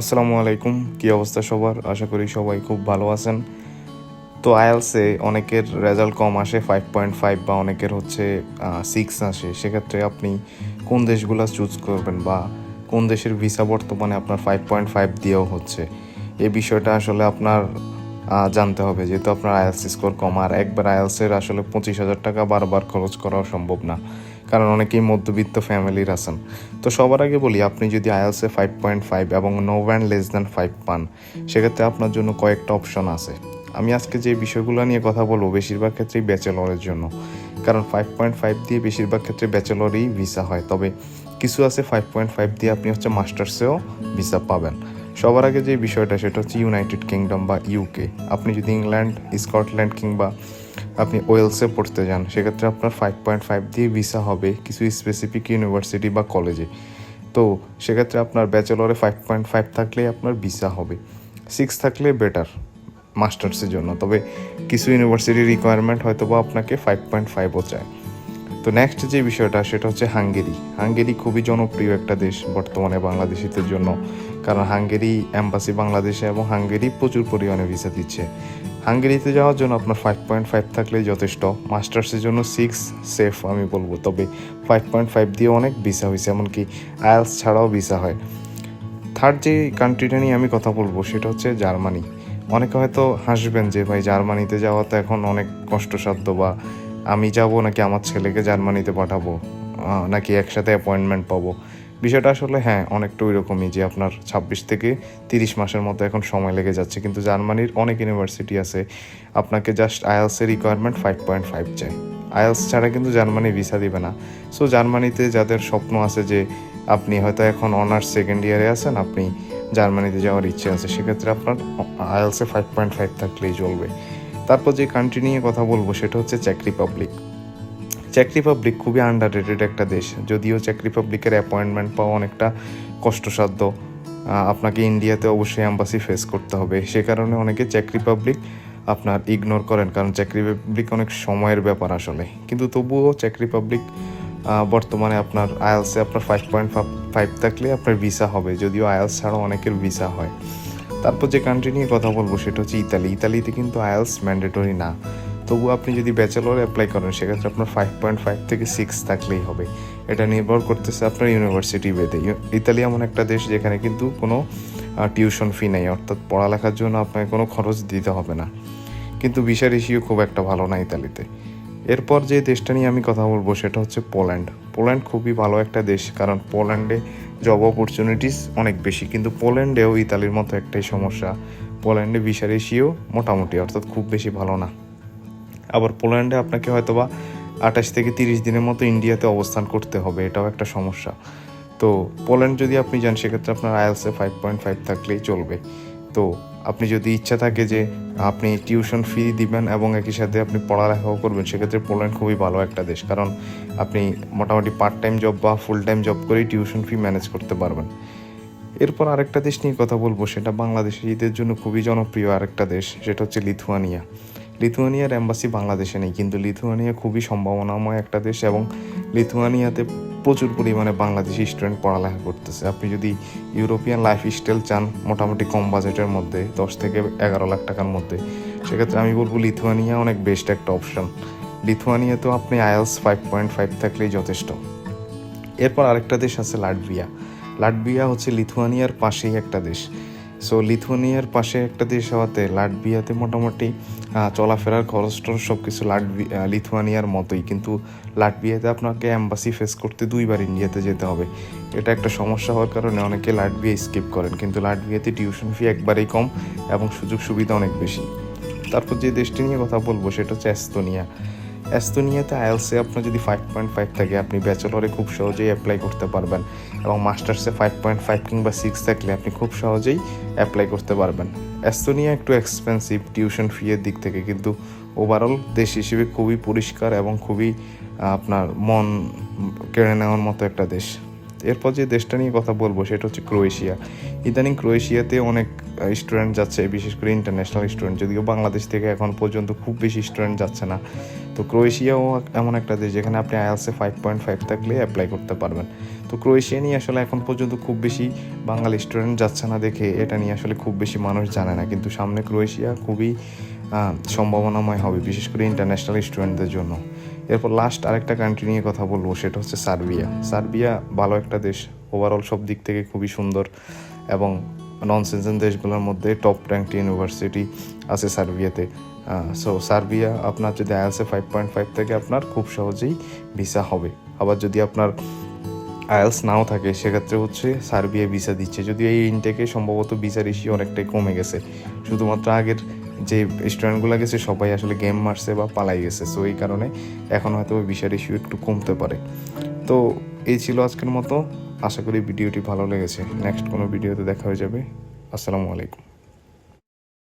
আসসালামু আলাইকুম, কি অবস্থা সবার? আশা করি সবাই খুব ভালো আছেন। তো আয়ালসে অনেকের রেজাল্ট কম আসে ফাইভ পয়েন্ট ফাইভ বা অনেকের হচ্ছে সিক্স আসে। সেক্ষেত্রে আপনি কোন দেশগুলো চুজ করবেন বা কোন দেশের ভিসা বর্তমানে আপনার ফাইভ পয়েন্ট ফাইভ দিয়েও হচ্ছে? এই বিষয়টা আসলে আপনার জানতে হবে, যেহেতু আপনার আইএলস স্কোর কম, আর একবার আইএলসের আসলে পঁচিশ হাজার টাকা বারবার খরচ করাও সম্ভব না, কারণ অনেকেই মধ্যবিত্ত ফ্যামিলির আছেন। তো সবার আগে বলি, আপনি যদি আইএলসে ফাইভ পয়েন্ট ফাইভ এবং no band less than five পান, সেক্ষেত্রে আপনার জন্য কয়েকটা অপশন আছে। আমি আজকে যে বিষয়গুলো নিয়ে কথা বলব, বেশিরভাগ ক্ষেত্রেই ব্যাচেলরের জন্য, কারণ ফাইভ পয়েন্ট ফাইভ দিয়ে বেশিরভাগ ক্ষেত্রে ব্যাচেলরই ভিসা হয়, তবে কিছু আছে ফাইভ পয়েন্ট ফাইভ দিয়ে আপনি হচ্ছে মাস্টার্সেও ভিসা পাবেন। সবার আগে যে বিষয়টা, সেটা হচ্ছে ইউনাইটেড কিংডম বা ইউকে আপনি যদি ইংল্যান্ড স্কটল্যান্ড কিংবা আপনি ওয়েলসে পড়তে যান, সেক্ষেত্রে আপনার ফাইভ পয়েন্ট ফাইভ দিয়ে ভিসা হবে কিছু স্পেসিফিক ইউনিভার্সিটি বা কলেজে তো সেক্ষেত্রে আপনার ব্যাচেলরে ফাইভ পয়েন্ট ফাইভ থাকলে আপনার ভিসা হবে। সিক্স থাকলে বেটার মাস্টার্সের জন্য। তবে কিছু ইউনিভার্সিটির রিকোয়ারমেন্ট হয়তো বা আপনাকে ফাইভ পয়েন্ট ফাইভও চায়। তো নেক্সট যে বিষয়টা, সেটা হচ্ছে হাঙ্গেরি। হাঙ্গেরি খুবই জনপ্রিয় একটা দেশ বর্তমানে বাংলাদেশিদের জন্য, কারণ হাঙ্গেরি অ্যাম্বাসি বাংলাদেশে এবং হাঙ্গেরি প্রচুর পরিমাণে ভিসা দিচ্ছে। হাঙ্গেরিতে যাওয়ার জন্য আপনার ফাইভ পয়েন্ট ফাইভ থাকলেই যথেষ্ট। মাস্টার্সের জন্য সিক্স সেফ আমি বলব। তবে ফাইভ পয়েন্ট ফাইভ দিয়ে অনেক ভিসা হয়েছে, এমনকি আয়ালস ছাড়াও ভিসা হয়। থার্ড যে কান্ট্রিটা নিয়ে আমি কথা বলব, সেটা হচ্ছে জার্মানি। অনেকে হয়তো হাসবেন যে, ভাই, জার্মানিতে যাওয়া তো এখন অনেক কষ্টসাধ্য বা আমি যাব নাকি আমার ছেলেকে জার্মানিতে পাঠাবো? নাকি একসাথে অ্যাপয়েন্টমেন্ট পাবো? বিষয়টা আসলে হ্যাঁ অনেকটা ওই রকমই যে আপনার ছাব্বিশ থেকে তিরিশ মাসের মতো এখন সময় লেগে যাচ্ছে। কিন্তু জার্মানির অনেক ইউনিভার্সিটি আছে। আপনাকে জাস্ট আইএলসের রিকোয়ারমেন্ট ফাইভ পয়েন্ট ফাইভ চাই। আইএলস ছাড়া কিন্তু জার্মানি ভিসা দিবে না। সো জার্মানিতে যাদের স্বপ্ন আছে যে আপনি হয়তো এখন অনার্স সেকেন্ড ইয়ারে আছেন, আপনি জার্মানিতে যাওয়ার ইচ্ছে আছে, সেক্ষেত্রে আপনার আইএলসে ফাইভ পয়েন্ট ফাইভ থাকলেই চলবে। তারপর যে কান্ট্রি নিয়ে কথা বলব সেটা হচ্ছে চেক রিপাবলিক চেক রিপাবলিক খুবই আন্ডার রেটেড একটা দেশ, যদিও চেক রিপাবলিকের অ্যাপয়েন্টমেন্ট পাওয়া অনেকটা কষ্টসাধ্য। আপনাকে ইন্ডিয়াতে অবশ্যই অ্যাম্বাসি ফেস করতে হবে। সে কারণে অনেকে চেক রিপাবলিক আপনার ইগনোর করেন, কারণ চেক রিপাবলিক অনেক সময়ের ব্যাপার আসলে। কিন্তু তবুও চেক রিপাবলিক বর্তমানে আপনার আইএলসে আপনার ফাইভ পয়েন্ট ফাইভ থাকলে আপনার ভিসা হবে, যদিও আইএলস ছাড়াও অনেকের ভিসা হয়। তারপর যে কান্ট্রি নিয়ে কথা বলব সেটা হচ্ছে ইতালি ইতালিতে কিন্তু আইএলস ম্যান্ডেটরি না। তবু আপনি যদি ব্যাচেলর অ্যাপ্লাই করেন, সেক্ষেত্রে আপনার ফাইভ পয়েন্ট ফাইভ থেকে সিক্স থাকলেই হবে। এটা নির্ভর করতেছে আপনার ইউনিভার্সিটি বেদে ইতালি এমন একটা দেশ যেখানে কিন্তু কোনো টিউশন ফি নেই। অর্থাৎ পড়ালেখার জন্য আপনাকে কোনো খরচ দিতে হবে না। কিন্তু ভিসা রেশিও খুব একটা ভালো না ইতালিতে এরপর যে দেশটা নিয়ে আমি কথা বলব সেটা হচ্ছে পোল্যান্ড। পোল্যান্ড খুবই ভালো একটা দেশ, কারণ পোল্যান্ডে জব অপরচুনিটিস অনেক বেশি, কিন্তু পোল্যান্ডেও ইতালির মতো একটাই সমস্যা। পোল্যান্ডে ভিসা রেশিও মোটামুটি, অর্থাৎ খুব বেশি ভালো না। আবার পোল্যান্ডে আপনাকে হয়তোবা আঠাশ থেকে তিরিশ দিনের মতো ইন্ডিয়াতে অবস্থান করতে হবে, এটাও একটা সমস্যা। তো পোল্যান্ড যদি আপনি যান, সেক্ষেত্রে আপনার আইএলসে ফাইভ পয়েন্ট ফাইভ থাকলেই চলবে। তো আপনি যদি ইচ্ছা থাকে যে আপনি টিউশন ফি দিবেন এবং একই সাথে আপনি পড়ালেখাও করবেন, সেক্ষেত্রে পোল্যান্ড খুবই ভালো একটা দেশ। কারণ আপনি মোটামুটি পার্ট টাইম জব বা ফুল টাইম জব করেই টিউশন ফি ম্যানেজ করতে পারবেন। এরপর আরেকটা দেশ নিয়ে কথা বলব, সেটা বাংলাদেশিদের জন্য খুবই জনপ্রিয় আরেকটা দেশ, সেটা হচ্ছে লিথুয়ানিয়া। লিথুয়ানিয়ার অ্যাম্বাসি বাংলাদেশে নেই, কিন্তু লিথুয়ানিয়া খুবই সম্ভাবনাময় একটা দেশ এবং লিথুয়ানিয়াতে প্রচুর পরিমাণে বাংলাদেশি স্টুডেন্ট পড়ালেখা করতেছে। আপনি যদি ইউরোপিয়ান লাইফ স্টাইল চান, মোটামুটি কম বাজেটের মধ্যে, দশ থেকে এগারো লাখ টাকার মধ্যে, সেক্ষেত্রে আমি বলব লিথুয়ানিয়া অনেক বেস্ট একটা অপশন লিথুয়ানিয়াতেও আপনি আয়ালস ফাইভ পয়েন্ট ফাইভ থাকলেই যথেষ্ট। এরপর আরেকটা দেশ আছে লাটভিয়া। লাটভিয়া হচ্ছে লিথুয়ানিয়ার পাশেই একটা দেশ। সো লিথুয়ানিয়ার পাশে একটা দেশ হওয়াতে লাটভিয়াতে মোটামুটি চলাফেরার খরচ টরচ সব কিছু লাটভি লিথুয়ানিয়ার মতোই। কিন্তু লাটভিয়াতে আপনাকে অ্যাম্বাসি ফেস করতে দুইবার ইন্ডিয়াতে যেতে হবে। এটা একটা সমস্যা হওয়ার কারণে অনেকে লাটভিয়া স্কিপ করেন। কিন্তু লাটভিয়াতে টিউশন ফি একবারেই কম এবং সুযোগ সুবিধা অনেক বেশি। তারপর যে দেশটি নিয়ে কথা বলব, সেটা হচ্ছে এস্তোনিয়া এস্তোনিয়াতে আইএলসে আপনার যদি ফাইভ পয়েন্ট ফাইভ থাকে, আপনি ব্যাচেলরে খুব সহজেই অ্যাপ্লাই করতে পারবেন এবং মাস্টার্সে ফাইভ পয়েন্ট ফাইভ কিংবা সিক্স থাকলে আপনি খুব সহজেই অ্যাপ্লাই করতে পারবেন। এস্তোনিয়া একটু এক্সপেন্সিভ টিউশন ফিয়ের দিক থেকে কিন্তু ওভারঅল দেশ হিসেবে খুবই পরিষ্কার এবং খুবই আপনার মন কেড়ে নেওয়ার মতো একটা দেশ। এরপর যে দেশটা নিয়ে কথা বলব, সেটা হচ্ছে ক্রোয়েশিয়া। ইদানিং ক্রোয়েশিয়াতে অনেক স্টুডেন্ট যাচ্ছে, বিশেষ করে ইন্টারন্যাশনাল স্টুডেন্ট যদিও বাংলাদেশ থেকে এখন পর্যন্ত খুব বেশি স্টুডেন্ট যাচ্ছে না। তো ক্রোয়েশিয়াও এমন একটা দেশ যেখানে আপনি আইএলসে ফাইভ পয়েন্ট ফাইভ থাকলে অ্যাপ্লাই করতে পারবেন। তো ক্রোয়েশিয়া নিয়ে আসলে এখন পর্যন্ত খুব বেশি বাঙালি স্টুডেন্ট যাচ্ছে না দেখে, এটা নিয়ে আসলে খুব বেশি মানুষ জানে না। কিন্তু সামনে ক্রোয়েশিয়া খুবই সম্ভাবনাময় হবে, বিশেষ করে ইন্টারন্যাশনাল স্টুডেন্টদের জন্য। এরপর লাস্ট আরেকটা কান্ট্রি নিয়ে কথা বলব, সেটা হচ্ছে সার্বিয়া। সার্বিয়া ভালো একটা দেশ। ওভারঅল সব দিক থেকে খুবই সুন্দর এবং নন সিনজেন দেশগুলোর মধ্যে টপ র্যাঙ্কড ইউনিভার্সিটি আছে সার্বিয়াতে। সো সার্বিয়া আপনার যদি আইএলসে ফাইভ পয়েন্ট ফাইভ থেকে আপনার খুব সহজেই ভিসা হবে। আবার যদি আপনার আইএলস নাও থাকে, সেক্ষেত্রে হচ্ছে সার্বিয়া ভিসা দিচ্ছে। যদিও এই ইনটেকে সম্ভবত ভিসার ইস্যু অনেকটাই কমে গেছে। শুধুমাত্র আগের যে স্টুডেন্টগুলো গেছে, সবাই আসলে গেম মারছে বা পালাই গেছে। সো এই কারণে এখন হয়তো বিষয়ের ইস্যু একটু কমতে পারে। তো, এই ছিল আজকের মতো। আশা করি ভিডিওটি ভালো লেগেছে। নেক্সট কোনো ভিডিওতে দেখা হয়ে যাবে। আসসালামু আলাইকুম।